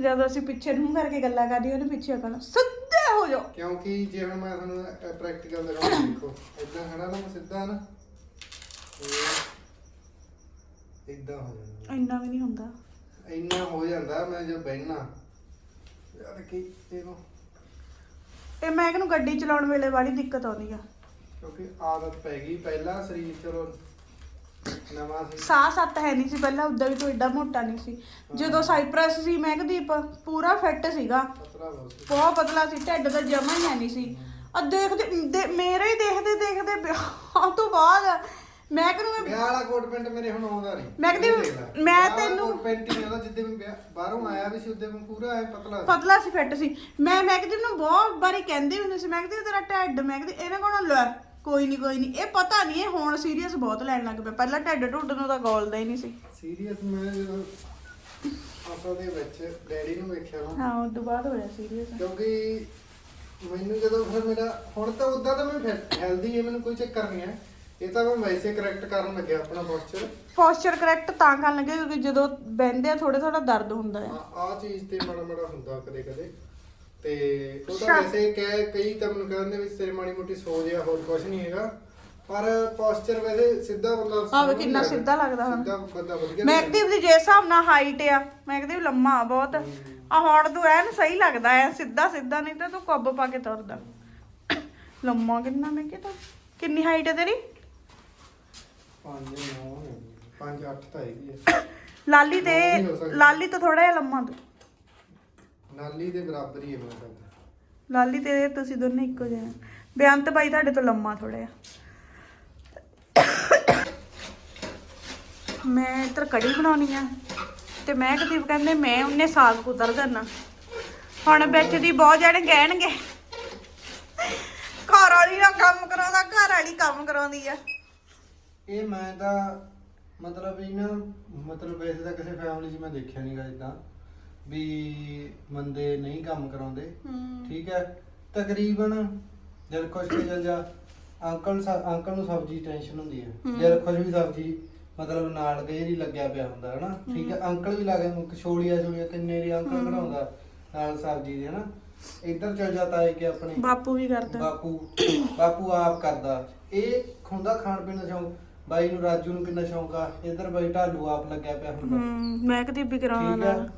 ਜਦੋਂ ਅਸੀਂ ਪਿੱਛੇ ਨੂੰ ਕਰਕੇ ਗੱਲਾਂ ਕਰਦੀ ਉਹਨੇ ਪਿੱਛੇ ਕਰਨਾ ਸਿੱਧੇ ਹੋ ਜਾ ਕਿਉਂਕਿ ਜੇ ਹੁਣ ਮੈਂ ਤੁਹਾਨੂੰ ਪ੍ਰੈਕਟੀਕਲ ਦਿਖਾਉਂ ਦੇਖੋ ਇਦਾਂ ਖੜਾ ਨਾ ਸਿੱਧਾ ਨਾ ਇਦਾਂ ਹੋ ਜਾਂਦਾ। ਇੰਨਾ ਵੀ ਨਹੀਂ ਹੁੰਦਾ। ਇੰਨਾ ਹੋ ਜਾਂਦਾ ਮੈਂ ਜੋ ਬਹਿਣਾ ਯਾਰ ਕੀ ਇਹਨੂੰ? ਤੇ ਮੈਂ ਇਹਨੂੰ ਗੱਡੀ ਚਲਾਉਣ ਵੇਲੇ ਬੜੀ ਦਿੱਕਤ ਆਉਂਦੀ ਆ। ਕਿਉਂਕਿ ਆਦਤ ਪੈ ਗਈ ਪਹਿਲਾਂ ਸਰੀਰ ਚਲੋ ਨਵਾਂ ਸੀ। ਸਾਹ ਸੱਤ ਹੈ ਨਹੀਂ ਸੀ ਪਹਿਲਾਂ ਉਦਾਂ ਵੀ ਤੂੰ ਐਡਾ ਮੋਟਾ ਨਹੀਂ ਸੀ। ਜਦੋਂ ਸਾਈਪ੍ਰੈਸ ਸੀ ਮਹਿਕਦੀਪ ਪੂਰਾ ਫਿੱਟ ਸੀਗਾ। ਪਤਲਾ ਬਹੁਤ ਸੀ। ਬਹੁਤ ਪਤਲਾ ਸੀ ਢਿੱਡ ਤਾਂ ਜਮਾ ਹੀ ਹੈ ਨਹੀਂ ਸੀ। ਆ ਦੇਖਦੇ ਦੇ- ਮੇਰੇ ਹੀ ਦੇਖਦੇ ਦੇਖਦੇ ਵਿਆਹ ਤੋਂ ਬਾਅਦ ਮੈਂ ਕਿਹਨੂੰ ਵਿਆਹ ਵਾਲਾ ਕੋਟ ਪੈਂਟ ਮੇਰੇ ਹੁਣ ਆਉਂਦਾ ਨਹੀਂ। ਮੈਂ ਕਹਿੰਦੀ, ਇਹ ਦੇਖ ਲੈ। ਮੈਂ ਵਿਆਹ ਵਾਲਾ ਤੈਨੂੰ- ਕੋਟ ਪੈਂਟ ਹੀ ਆਉਂਦਾ ਜਿੱਦੇ ਮੈਂ ਵਿਆਹ- ਬਾਹਰੋਂ ਆਇਆ ਵੀ ਸੀ ਉਹਦੇ ਮੈਂ ਪੂਰਾ ਐ ਪਤਲਾ ਸੀ। ਪਤਲਾ ਸੀ ਫਿੱਟ ਸੀ। ਮੈਂ ਮੈਗਦੀਪ ਨੂੰ ਬਹੁਤ ਵਾਰੀ ਕਹਿੰਦੀ ਹੁੰਦੀ ਸੀ ਮੈਗਦੀਪ ਤੇਰਾ ਢਿੱਡ ਮੈਗਦੀ ਇਹਨੇ ਕੋਣ ਲੈ ਕੋਈ ਨਹੀਂ ਕੋਈ ਨਹੀਂ ਇਹ ਪਤਾ ਨਹੀਂ ਇਹ ਹੁਣ ਸੀਰੀਅਸ ਬਹੁਤ ਲੈਣ ਲੱਗ ਪਿਆ। ਪਹਿਲਾਂ ਢਿੱਡ ਢੁੱਡ ਨੂੰ ਤਾਂ ਗੋਲਦਾ ਹੀ ਨਹੀਂ ਸੀ। ਸੀਰੀਅਸ ਮੈਂ ਜਦੋਂ ਅਸਲ ਦੇ ਵਿੱਚ ਡੈਡੀ ਨੂੰ ਵੇਖਿਆ ਨਾ। ਹਾਂ ਉਸ ਤੋਂ ਬਾਅਦ ਹੋਇਆ ਸੀਰੀਅਸ ਕਿਉਂਕਿ ਮੈਨੂੰ ਜਦੋਂ ਫਿਰ ਮੇਰਾ ਹੁਣ ਤਾਂ ਉਦਾਂ ਤਾਂ ਮੈਂ ਹੈਲਦੀ ਹੈ ਮੈਨੂੰ ਕੋਈ ਚੱਕਰ ਨਹੀਂ ਹੈ। ਇਹ ਤਾਂ ਮੈਂ ਵੈਸੇ ਕਰੈਕਟ ਕਰਨ ਲੱਗਿਆ ਆਪਣਾ ਪੋਸਚਰ ਪੋਸਚਰ ਕਰੈਕਟ ਤਾਂ ਕਰਨ ਲੱਗੇ ਕਿਉਂਕਿ ਜਦੋਂ ਬਹਿੰਦੇ ਆ ਥੋੜਾ ਥੋੜਾ ਦਰਦ ਹੁੰਦਾ ਆ। ਆ ਚੀਜ਼ ਤੇ ਮਾੜਾ ਮਾੜਾ ਹੁੰਦਾ ਕਦੇ ਕਦੇ। ਤੇ ਉਹ ਤਾਂ। ਵੈਸੇ ਕਹਿ ਕਈ ਤਾਂ ਮੈਨੂੰ ਕਹਿੰਦੇ ਵੀ ਤੇਰੇ ਮਾੜੀ ਮੋਟੀ ਸੋਜ ਆ ਹੋਰ ਕੁਝ ਨਹੀਂ ਹੈਗਾ। ਪਰ ਪੋਸਚਰ ਵੈਸੇ ਸਿੱਧਾ ਬੰਦਾ ਆਹ ਵੇ ਕਿੰਨਾ ਸਿੱਧਾ ਲੱਗਦਾ ਹੁਣ। ਸਿੱਧਾ ਬੰਦਾ ਵਧੀਆ ਮੈਗਦੀਪ ਦੀ ਜੇ ਹਿਸਾਬ ਨਾਲ ਹਾਈਟ ਆ ਮੈਗਦੀਪ ਲੰਮਾ ਆ ਬਹੁਤ। ਆ ਹੁਣ ਤੂੰ ਐਨ ਸਹੀ ਲੱਗਦਾ ਐ ਸਿੱਧਾ ਸਿੱਧਾ ਨਹੀਂ ਤਾਂ ਤੂੰ ਕੁੱਬ ਪਾ ਕੇ ਤੁਰਦਾ। ਲੰਮਾ ਕਿੰਨਾ ਮੈਂ ਕਿਹਾ ਕਿੰਨੀ ਹਾਈਟ ਹੈ ਤੇਰੀ? ਪੰਜ ਨੌ ਨੇ ਪੰਜ ਅੱਠ ਤਾਂ ਹੈਗੀ ਹੈ ਲਾਲੀ ਤੇ ਹੋ ਸਕਦੀ। ਲਾਲੀ ਤੋਂ ਥੋੜਾ ਜਿਹਾ ਲੰਮਾ ਤੂੰ। ਨਾਲੀ ਦੇ ਬਰਾਬਰ ਹੀ ਹੈ ਮੇਰਾ ਕਹਿੰਦਾ ਲਾਲੀ ਤੇ ਤੁਸੀਂ ਦੋਨੇ ਇੱਕੋ ਜਿਹੇ ਆ। ਬੇਅੰਤ ਬਾਈ ਤੁਹਾਡੇ ਤੋਂ ਲੰਮਾ ਥੋੜਾ ਜਿਹਾ। ਮੈਂ ਇੱਧਰ ਕੜੀ ਬਣਾਉਣੀ ਆ। ਤੇ ਮੈਂ ਕਦੀਪ ਕਹਿੰਦੇ ਮੈਂ ਉਹਨੇ ਸਾਗ ਕੁਤਰ ਦੇਣਾ ਹੁਣ ਵਿੱਚ ਦੀ ਬਹੁਤ ਜਣੇ ਕਹਿਣਗੇ। ਘਰ ਵਾਲੀ ਨਾ ਕੰਮ ਕਰਾਉਂਦਾ ਘਰ ਵਾਲੀ ਕੰਮ ਕਰਾਉਂਦੀ ਆ। ਇਹ ਮੈਂ ਤਾਂ ਮਤਲਬ ਇਹ ਨਾ ਮਤਲਬ ਵੈਸੇ ਤਾਂ ਕਿਸੇ ਫੈਮਿਲੀ 'ਚ ਮੈਂ ਦੇਖਿਆ ਨਹੀਂਗਾ ਇਦਾਂ ਵੀ ਬੰਦੇ ਨਹੀਂ ਕੰਮ ਕਰਾਉਂਦੇ। ਠੀਕ ਹੈ? ਤਕਰੀਬਨ ਜਦ ਕੁਛ ਤੇ ਚੱਲ ਜਾ ਅੰਕਲ ਸਾ- ਅੰਕਲ ਨੂੰ ਸਬਜ਼ੀ ਟੈਨਸ਼ਨ ਹੁੰਦੀ ਹੈ। ਹਮ। ਜਦ ਕੁਛ ਵੀ ਸਬਜ਼ੀ ਮਤਲਬ ਨਾਲ ਦੇ ਹੀ ਲੱਗਿਆ ਪਿਆ ਹੁੰਦਾ ਹੈ ਨਾ ਠੀਕ ਹੈ? ਅੰਕਲ ਵੀ ਲੱਗੇ ਮੁੱਕ ਛੋਲੀਆਂ ਛੋਲੀਆਂ ਕਿੰਨੇ ਦੀ ਅੰਕਲ। ਬਣਾਉਂਦਾ ਨਾਲ ਸਬਜ਼ੀ ਦੇ ਹਨਾ? ਇੱਧਰ ਚੱਲ ਜਾ ਤਾਏ ਕਿ ਆਪਣੇ। ਬਾਪੂ ਵੀ ਕਰਦਾ। ਬਾਪੂ ਬਾਪੂ ਆਪ ਕਰਦਾ। ਇਹ ਖੁੰਦਾ ਖਾਣ ਪੀਣ ਦਾ ਸ਼ੌਂਕ ਬਾਈ ਨੂੰ ਰਾਜੂ ਨੂੰ ਕਿੰਨਾ ਸ਼ੌਂਕ ਆ? ਇੱਧਰ ਬਾਈ ਢਾਲੂ ਆਪ ਲੱਗਿਆ ਪਿਆ ਹੁੰਦਾ। ਹੂੰ ਮੈਂ ਕਦੀਪ ਵੀ ਕਰਾਉਣਾ ਠੀਕ ਹੈ ਨਾਲ।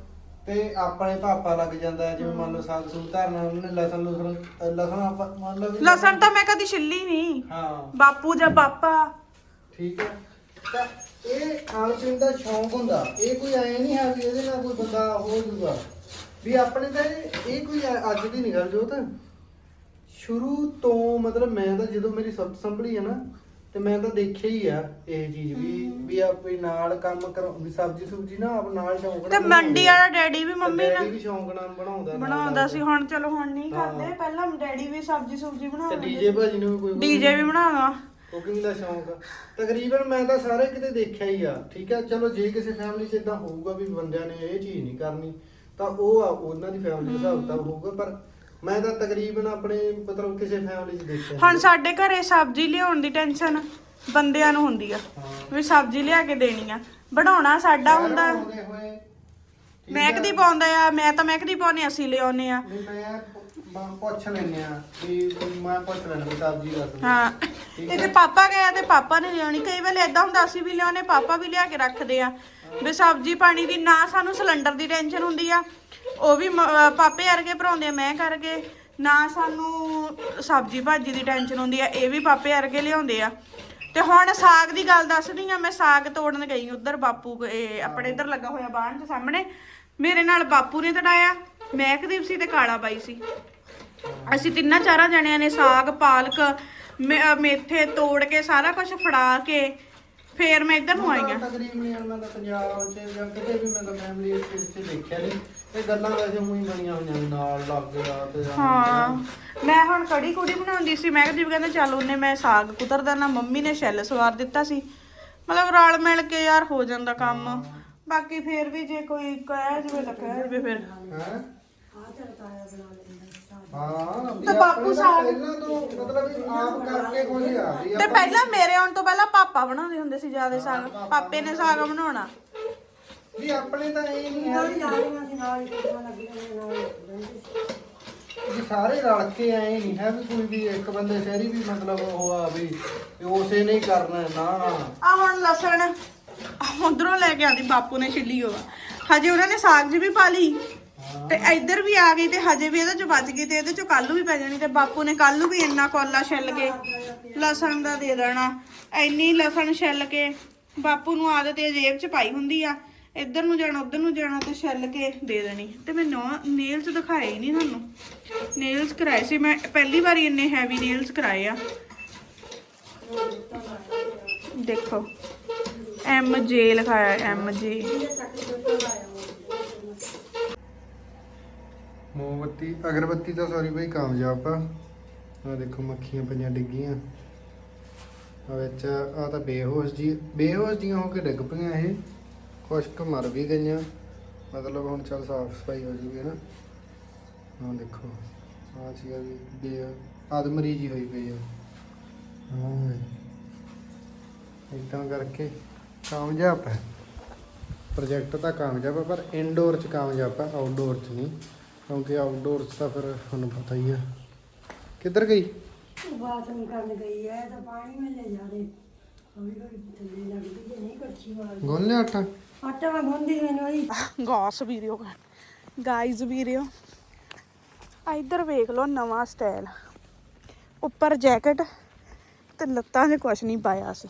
ਤੇ ਆਪਣੇ ਪਾਪਾ ਲੱਗ ਜਾਂਦਾ ਹੈ, ਜਿਵੇਂ ਮੰਨ ਲਓ ਸਾਗ ਸੂਗ ਧਰਨਾ ਉਹਨੇ ਲਸਣ ਲੁਸਣ ਅ, ਲਸਣ ਆਪਾਂ ਮੰਨ ਲਓ ਵੀ ਲਸਣ ਤਾਂ ਮੈਂ ਕਦੀ ਛਿੱਲੀ ਨਹੀਂ ਹਾਂ। ਬਾਪੂ ਜਾਂ ਪਾਪਾ। ਠੀਕ ਹੈ ਤਾਂ ਇਹ ਖਾਣ ਪੀਣ ਦਾ ਸ਼ੌਂਕ ਹੁੰਦਾ। ਇਹ ਕੋਈ ਐ ਨਹੀਂ ਹੈ ਵੀ ਇਹਦੇ ਨਾਲ ਕੋਈ ਬੰਦਾ ਹੋ ਜੂਗਾ। ਵੀ ਆਪਣੇ ਤਾਂ ਇਹ ਇਹ ਕੋਈ ਐ- ਅੱਜ ਦੀ ਨਹੀਂ ਗੱਲ ਜੋਤ। ਸ਼ੁਰੂ ਤੋਂ ਮਤਲਬ ਮੈਂ ਤਾਂ ਜਦੋਂ ਮੇਰੀ ਸੱਤ ਸੰਭਲੀ ਹੈ ਨਾ ਤੇ ਮੈਂ ਤਾਂ ਦੇਖਿਆ ਹੀ ਆ ਇਹ ਚੀਜ਼ ਵੀ ਵੀ ਆਪੇ ਨਾਲ ਕੰਮ ਕਰ ਵੀ ਸਬਜ਼ੀ ਸੁਬਜੀ ਨਾ ਆਪ ਨਾਲ ਸ਼ੌਂਕ ਤੇ ਨਾਲ ਮੰਡੀ ਵਾਲਾ ਡੈਡੀ ਵੀ ਮੰਮੀ ਡੈਡੀ ਨਾਲ ਵੀ ਸ਼ੌਂਕ ਨਾਲ ਬਣਾਉਂਦਾ ਨਾਲ ਬਣਾਉਂਦਾ ਸੀ ਹੁਣ ਚਲੋ ਹੁਣ ਨਹੀਂ ਕਰਦੇ ਪਹਿਲਾਂ ਡੈਡੀ ਵੀ ਸਬਜ਼ੀ ਸੁਬਜੀ ਤੇ ਬਣਾਉਂਦਾ ਡੀਜੇ ਭਾਜੀ ਨੂੰ ਵੀ ਕੋਈ ਡੀਜੇ ਵੀ ਬਣਾਵਾ। ਕੁਕਿੰਗ ਦਾ ਸ਼ੌਂਕ ਆ। ਤਕਰੀਬਨ ਮੈਂ ਤਾਂ ਸਾਰੇ ਕਿਤੇ ਦੇਖਿਆ ਹੀ ਆ ਠੀਕ ਆ? ਚਲੋ ਜੇ ਕਿਸੇ ਫੈਮਿਲੀ 'ਚ ਇਦਾਂ ਹੋਊਗਾ ਵੀ ਬੰਦਿਆਂ ਨੇ ਇਹ ਚੀਜ਼ ਨਹੀਂ ਕਰਨੀ ਤਾਂ ਉਹ ਆ ਉਹਨਾਂ ਦੀ ਫੈਮਿਲੀ ਦਾ ਹਿਸਾਬ ਤਾਂ ਹੋਊਗਾ ਪਰ ਮੈਂ ਤਾਂ ਤਕਰੀਬਨ ਆਪਣੇ ਮਤਲਬ ਕਿਸੇ ਫੈਮਿਲੀ 'ਚ ਦੇਖਿਆ ਹੁਣ ਸਾਡੇ ਘਰੇ ਸਬਜ਼ੀ ਲਿਆਉਣ ਦੀ ਟੈਨਸ਼ਨ ਬੰਦਿਆਂ ਨੂੰ ਹੁੰਦੀ ਆ। ਵੀ ਸਬਜ਼ੀ ਲਿਆ ਕੇ ਦੇਣੀ ਆ। ਬਣਾਉਣਾ ਸਾਡਾ ਹੁੰਦਾ। ਬਣਾਉਂਦੇ ਹੋਏ ਠੀਕ ਮਹਿਕਦੀ ਆ। ਪਾਉਂਦਾ ਆ? ਮੈਂ ਤਾਂ ਮਹਿਕਦੀ ਪਾਉਨੇ ਅਸੀਂ ਲਿਆਉਨੇ ਆ। ਨਹੀਂ ਮੈਂ ਪ- ਪੁੱਛ ਲੈਨੇ ਆ ਵੀ ਮੈਂ ਪੁੱਛ ਲੈਣਾ ਵੀ ਸਬਜ਼ੀ ਦੱਸ ਦਿਓ। ਹਾਂ। ਤੇ ਜੇ। ਪਾਪਾ ਗਿਆ ਤੇ ਪਾਪਾ ਨੇ ਲਿਆਉਣੀ। ਕਈ ਵੇਲੇ ਇਦਾਂ ਹੁੰਦਾ ਅਸੀਂ ਵੀ ਲਿਆਉਨੇ ਪਾਪਾ ਵੀ ਲਿਆ ਕੇ ਰੱਖਦੇ ਆ। ਵੀ ਸਬਜ਼ੀ ਪਾਣੀ ਦੀ ਨਾ ਸਾਨੂੰ ਸਿਲੰਡਰ ਦੀ ਟੈਨਸ਼ਨ ਹੁੰਦੀ ਆ। ਉਹ ਵੀ ਮ- ਪਾਪੇ ਵਰਗੇ ਭਰਾਉਂਦੇ ਆ, ਮੈਂ ਕਰਕੇ ਨਾ ਸਾਨੂੰ ਸਬਜ਼ੀ ਭਾਜੀ ਦੀ ਟੈਨਸ਼ਨ ਹੁੰਦੀ ਆ, ਇਹ ਵੀ ਪਾਪੇ ਵਰਗੇ ਲਿਆਉਂਦੇ ਆ। ਤੇ ਹੁਣ ਸਾਗ ਦੀ ਗੱਲ ਦੱਸਦੀ ਆ, ਮੈਂ ਸਾਗ ਤੋੜਨ ਗਈ ਉਧਰ, ਬਾਪੂ ਇਹ ਆਪਣੇ ਇੱਧਰ ਲੱਗਾ ਹੋਇਆ ਬਾਣ ਦੇ ਸਾਹਮਣੇ। ਮੇਰੇ ਨਾਲ ਬਾਪੂ ਨੇ ਤੜਾਇਆ ਮਹਿਕਦੀਪ ਸੀ ਤੇ ਕਾਲਾ ਬਾਈ ਸੀ। ਅਸੀਂ ਤਿੰਨਾਂ ਚਾਰਾਂ ਜਣਿਆਂ ਨੇ ਸਾਗ, ਪਾਲਕ, ਮੇ- ਅਹ ਮੇਥੇ ਤੋੜ ਕੇ ਸਾਰਾ ਕੁਝ ਫੜਾ ਕੇ ਫੇਰ ਮੈਂ ਇੱਧਰ ਨੂੰ ਆਈ ਆ। ਤਕਰੀਬਨ ਯਾਰ ਮੈਂ ਤਾਂ ਪੰਜਾਬ 'ਚ ਜਾਂ ਕਿਤੇ ਵੀ ਮੈਂ ਤਾਂ ਫੈਮਿਲੀ ਵਿੱਚ ਦੇਖਿਆ ਨਹੀਂ ਇਹ ਗੱਲਾਂ ਵੈਸੇ ਉਹੀ ਬਣੀਆਂ ਹੋਈਆਂ ਵੀ ਨਾਲ ਲੱਗ ਗਿਆ ਤੇ ਜਾਂ ਹਾਂ। ਮੈਂ ਹੁਣ ਕੜੀ ਕੁੜੀ ਬਣਾਉਂਦੀ ਸੀ ਮੈਂ ਕਿਹਾ ਕਹਿੰਦਾ ਚੱਲ ਉਹਨੇ ਮੈਂ ਸਾਗ ਕੁਤਰ ਦੇਣਾ ਮੰਮੀ ਨੇ ਛੈਲ ਸਵਾਰ ਦਿੱਤਾ ਸੀ। ਮਤਲਬ ਰਲ ਮਿਲ ਕੇ ਯਾਰ ਹੋ ਜਾਂਦਾ ਕੰਮ। ਬਾਕੀ ਫੇਰ ਵੀ ਜੇ ਕੋਈ ਕਹਿ ਜਵੇ ਤਾਂ ਕਹਿ। ਜਵੇ ਫਿਰ। ਹੈਂ? ਹਾਂ ਵੀ ਤੇ ਬਾਪੂ ਸਾਗ- ਪਹਿਲਾਂ ਤੋਂ ਮਤਲਬ ਵੀ ਆਪ ਕਰਕੇ ਕੁਝ ਆ ਵੀ ਤੇ ਪਹਿਲਾਂ ਮੇਰੇ ਆਉਣ ਤੋਂ ਪਹਿਲਾਂ ਪਾਪਾ ਬਣਾਉਂਦੇ ਹੁੰਦੇ ਸੀ ਜ਼ਿਆਦਾ ਸਾਗ। ਪਾਪੇ ਨੇ ਸਾਗ ਬਣਾਉਣਾ। ਵੀ ਆਪਣੇ ਤਾਂ ਇਹ ਨਹੀਂ ਹੈ ਵੀ ਸਾਰੇ ਰਲ ਕੇ ਆਏ ਨਹੀਂ ਹੈ ਵੀ ਕੋਈ ਵੀ ਇੱਕ ਬੰਦੇ ਸ਼ਹਿਰੀ ਵੀ ਮਤਲਬ ਉਹ ਆ ਵੀ ਵੀ ਉਸੇ ਨੇ ਹੀ ਕਰਨਾ ਹੈ, ਨਾ। ਨਾ ਆ ਹੁਣ ਲਸਣ ਉਧਰੋਂ ਲੈ ਕੇ ਆਂਦੀ ਬਾਪੂ ਨੇ ਛਿੱਲੀ ਹੋਆ ਹਜੇ ਉਹਨਾਂ ਨੇ ਸਾਗ 'ਚ ਵੀ ਪਾ ਲਈ ਤੇ ਇੱਧਰ ਵੀ ਆ ਗਈ ਤੇ ਹਜੇ ਵੀ ਇਹਦੇ 'ਚ ਬਚ ਗਈ ਤੇ ਇਹਦੇ 'ਚ ਕੱਲੂ ਵੀ ਪੈ ਜਾਣੀ ਤੇ ਬਾਪੂ ਨੇ ਕੱਲੂ ਵੀ ਇੰਨਾ ਕੋਲਾ ਛਿੱਲ ਕੇ ਲਸਣ ਦਾ ਦੇ ਦੇਣਾ। ਇੰਨੀ ਲਸਣ ਛਿੱਲ ਕੇ ਬਾਪੂ ਨੂੰ ਆਦਤ ਇਹ ਜੇਬ 'ਚ ਪਾਈ ਹੁੰਦੀ ਆ। ਇੱਧਰ ਨੂੰ ਜਾਣਾ, ਉੱਧਰ ਨੂੰ ਜਾਣਾ ਤੇ ਛਿੱਲ ਕੇ ਦੇ ਦੇਣੀ। ਤੇ ਮੈਂ ਨੇਲਸ ਦਿਖਾਏ ਹੀ ਨਹੀਂ ਤੁਹਾਨੂੰ। ਨੇਲਸ ਕਰਾਏ ਸੀ ਮੈਂ, ਪਹਿਲੀ ਵਾਰੀ ਇੰਨੇ ਹੈਵੀ ਨੇਲਸ ਕਰਾਏ ਆ। ਦੇਖੋ ਐਮ ਜੇ ਲਿਖਾਇਆ ਐਮ ਜੇ ਮੋਮਬੱਤੀ, ਅਗਰਬੱਤੀ ਤਾਂ ਸੌਰੀ ਬਈ ਕਾਮਯਾਬ ਆ। ਆ ਦੇਖੋ ਮੱਖੀਆਂ ਪਈਆਂ ਡਿੱਗੀਆਂ। ਆ ਵਿੱਚ ਆ ਤਾਂ ਬੇਹੋਸ਼ ਜੀ, ਬੇਹੋਸ਼ ਜੀਆਂ ਹੋ ਕੇ ਡਿੱਗ ਪਈਆਂ ਇਹ। ਖੁਸ਼ਕ ਮਰ ਵੀ ਗਈਆਂ। ਮਤਲਬ ਹੁਣ ਚੱਲ ਸਾਫ਼ ਸਫ਼ਾਈ ਹੋ ਜੂਗੀ ਨਾ। ਹਾਂ ਦੇਖੋ ਆ ਸੀਗਾ ਵੀ ਬੇ ਆਦਮਰੀ ਜੀ ਹੋਈ ਪਈ ਆ। ਹਾਂ। ਇਦਾਂ ਕਰਕੇ ਕਾਮਯਾਬ ਹੈ। ਪ੍ਰੋਜੈਕਟ ਤਾਂ ਕਾਮਯਾਬ ਹੈ ਪਰ ਇਨਡੋਰ ਚ ਕਾਮਯਾਬ ਹੈ ਆਊਟਡੋਰ ਚ ਨਹੀਂ। ਕਿਉਂਕਿ ਆਊਟਡੋਰ ਚ ਤਾਂ ਫਿਰ ਤੁਹਾਨੂੰ ਪਤਾ ਹੀ ਆ। ਕਿੱਧਰ ਗਈ? ਬਾਥਰੂਮ ਕਰਨ ਗਈ ਹੈ ਤਾਂ ਪਾਣੀ ਮਿਲ ਜਾ ਦੇ ਹੌਲੀ ਹੌਲੀ ਥੱਲੇ ਲੱਗਦੀ ਹੈ ਨਹੀਂ ਕੱਚੀ ਵਾਲ ਗੋਲ ਆਟਾ? ಹೊಟ್ಟೆವಾಗ ਵੇਖ ਲਓ ਨਵਾਂ ਸਟਾਈਲ ਉੱਪਰ ਜੈਕਟ ਤੇ ਲੱਤਾਂ 'ਚ ਕੁਛ ਨਹੀਂ ਪਾਇਆ ਸੀ।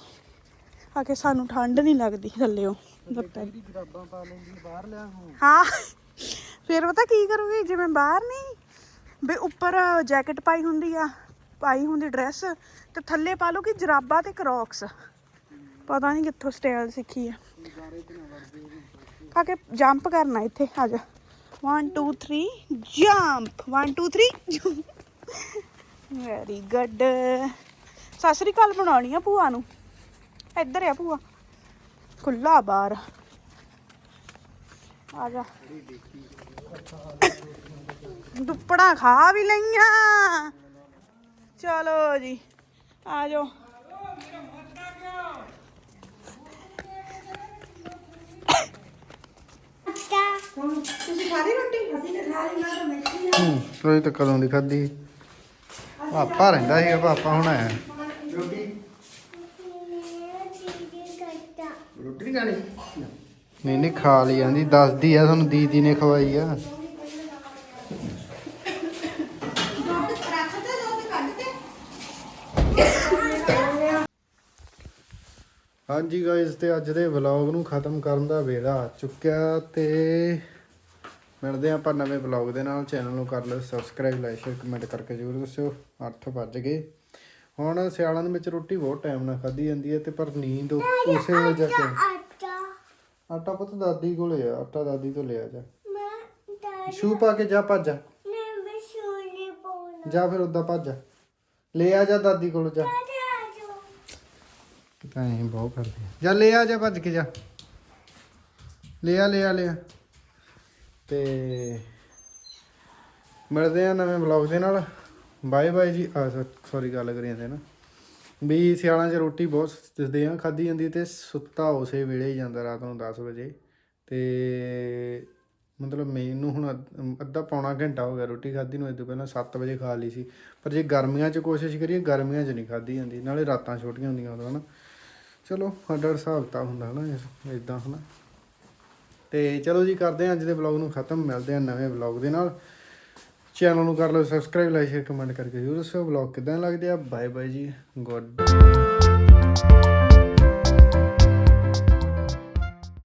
ਆ ਕੇ ਸਾਨੂੰ ਠੰਡ ਨਹੀਂ ਲੱਗਦੀ ਥੱਲਿਓ। ਲੱਤਾਂ 'ਚ। ਜਰਾਬਾਂ ਪਾ ਲੈਂਦੀ ਬਾਹਰ ਲਿਆ ਹੂੰ ਹਾਂ ਫਿਰ ਪਤਾ ਕੀ ਕਰੂਗੀ? ਜਿਵੇਂ ਬਾਹਰ ਨਹੀਂ ਵੀ ਉੱਪਰ ਜੈਕਟ ਪਾਈ ਹੁੰਦੀ ਆ ਪਾਈ ਹੁੰਦੀ ਡਰੈਸ ਤੇ ਥੱਲੇ ਪਾ ਲੂਗੀ ਜਰਾਬਾਂ ਤੇ ਕਰੌਕਸ ਪਤਾ ਨਹੀਂ ਕਿੱਥੋਂ ਸਟਾਈਲ ਸਿੱਖੀ ਆ। ਕਾਕੇ ਜੰਪ ਕਰਨਾ ਇੱਥੇ, ਆ ਜਾ। 1 2 3 jump 1 2 3 very good Sat Sri ਅਕਾਲ, ਬਣਾਉਣੀ ਆ ਭੂਆ ਨੂੰ। ਇੱਧਰ ਆ ਭੂਆ। ਖੁੱਲਾ ਬਾਹਰ। ਆ ਜਾ। ਦੁੱਪੜਾ ਖਾ ਵੀ ਲਈਆਂ। ਚਲੋ ਜੀ, ਆ ਜਾਓ। ਤੁਸੀਂ ਖਾ ਲਈ ਰੋਟੀ? ਅਸੀਂ ਤੇ ਖਾ ਲਈ ਮੈਂ ਤਾਂ ਮਿੱਠੀ ਹੂੰ ਰੋਈ ਤਾਂ ਕਦੋਂ ਦੀ ਖਾਦੀ ਪਾਪਾ ਰਹਿੰਦਾ ਸੀਗਾ ਪਾਪਾ ਹੁਣ ਆਇਆ। ਰੋਟੀ? ਰੋਟੀ ਨਹੀਂ ਖਾਣੀ? ਨਹੀਂ ਨਹੀਂ ਖਾ ਲਈ ਜਾਂਦੀ ਦੱਸਦੀ ਆ ਤੁਹਾਨੂੰ ਦੀਦੀ ਨੇ ਖਵਾਈ ਆ। ਹਾਂਜੀ ਗਾਇਸ ਤੇ ਅੱਜ ਦੇ ਵਲੌਗ ਨੂੰ ਖਤਮ ਕਰਨ ਦਾ ਵੇਲਾ ਆ ਚੁੱਕਿਆ ਤੇ ਮਿਲਦੇ ਆਪਾਂ ਨਵੇਂ ਵਲੌਗ ਦੇ ਨਾਲ। ਚੈਨਲ ਨੂੰ ਕਰ ਲਓ ਸਬਸਕ੍ਰਾਈਬ ਲਾਈਕ ਸ਼ੇਅਰ ਕਮੈਂਟ ਕਰਕੇ ਜ਼ਰੂਰ ਦੱਸਿਓ। 8 ਵੱਜ ਗਏ। ਹੁਣ ਸਿਆਲਾਂ ਦੇ ਵਿੱਚ ਰੋਟੀ ਬਹੁਤ ਟਾਈਮ ਨਾਲ ਖਾਧੀ ਜਾਂਦੀ ਹੈ ਤੇ ਪਰ ਨੀਂਦ ਉਸੇ ਵੇਲੇ ਜਾ ਕੇ ਆਟਾ। ਆਟਾ ਪੁੱਤ ਦਾਦੀ ਕੋਲੇ ਆ ਆਟਾ ਦਾਦੀ ਤੋਂ ਲਿਆ ਜਾ। ਸ਼ੂ ਪਾ ਕੇ ਜਾ ਭੱਜ ਜਾ। ਫਿਰ ਉਦਾਂ ਭੱਜ ਜਾ। ਲੈ ਆ ਜਾ ਦਾਦੀ ਕੋਲ ਜਾ। ਤਾਂ ਐਂ ਬਹੁਤ ਕਰਦੇ ਆ। ਜਾ ਲੈ ਆ, ਜਾ ਭੱਜ ਕੇ ਜਾ। ਲੈ ਆ ਲੈ ਆ ਲੈ ਆ। ਤੇ ਮਿਲਦੇ ਆ ਨਵੇਂ ਵਲੌਗ ਦੇ ਨਾਲ। ਬਾਏ ਬਾਏ ਜੀ। ਆ ਸੌਰੀ ਗੱਲ ਕਰੀ ਜਾਂਦੇ ਨਾ। ਵੀ ਸਿਆਲਾਂ 'ਚ ਰੋਟੀ ਬਹੁਤ ਦਿਸਦੇ ਆ। ਖਾਧੀ ਜਾਂਦੀ ਤੇ ਸੁੱਤਾ ਉਸੇ ਵੇਲੇ ਹੀ ਜਾਂਦਾ ਰਾਤ ਨੂੰ 10 ਵਜੇ। ਤੇ ਮਤਲਬ ਮੈਨੂੰ ਹੁਣ ਅੱਧ- ਅੱਧਾ ਪੌਣਾ ਘੰਟਾ ਹੋ ਗਿਆ ਰੋਟੀ ਖਾਧੀ ਨੂੰ। ਇਹ ਤੋਂ ਪਹਿਲਾਂ 7 ਵਜੇ ਖਾ ਲਈ ਸੀ। ਪਰ ਜੇ ਗਰਮੀਆਂ 'ਚ ਕੋਸ਼ਿਸ਼ ਕਰੀਏ, ਗਰਮੀਆਂ 'ਚ ਨਹੀਂ ਖਾਧੀ ਜਾਂਦੀ। ਨਾਲੇ ਰਾਤਾਂ ਛੋਟੀਆਂ ਹੁੰਦੀਆਂ ਉਦੋਂ, ਹਨਾ। ਚਲੋ, ਸਾਡਾ ਹਿਸਾਬ ਤਾਂ ਹੁੰਦਾ ਹਨਾ ਇਦਾਂ ਹਨਾ। ਤੇ ਚਲੋ ਜੀ, ਕਰਦੇ ਹਾਂ ਅੱਜ ਦੇ ਵਲੌਗ ਨੂੰ ਖਤਮ, ਮਿਲਦੇ ਹਾਂ ਨਵੇਂ ਵਲੌਗ ਦੇ ਨਾਲ। ਚੈਨਲ ਨੂੰ ਕਰ ਲਓ ਸਬਸਕ੍ਰਾਈਬ ਲਾਈਕ ਸ਼ੇਅਰ ਕਮੈਂਟ ਕਰਕੇ ਜ਼ਰੂਰ ਦੱਸੋ ਵਲੌਗ ਕਿਦਾਂ ਲੱਗਦੇ ਆ? ਬਾਏ ਬਾਏ ਜੀ ਗੁੱਡ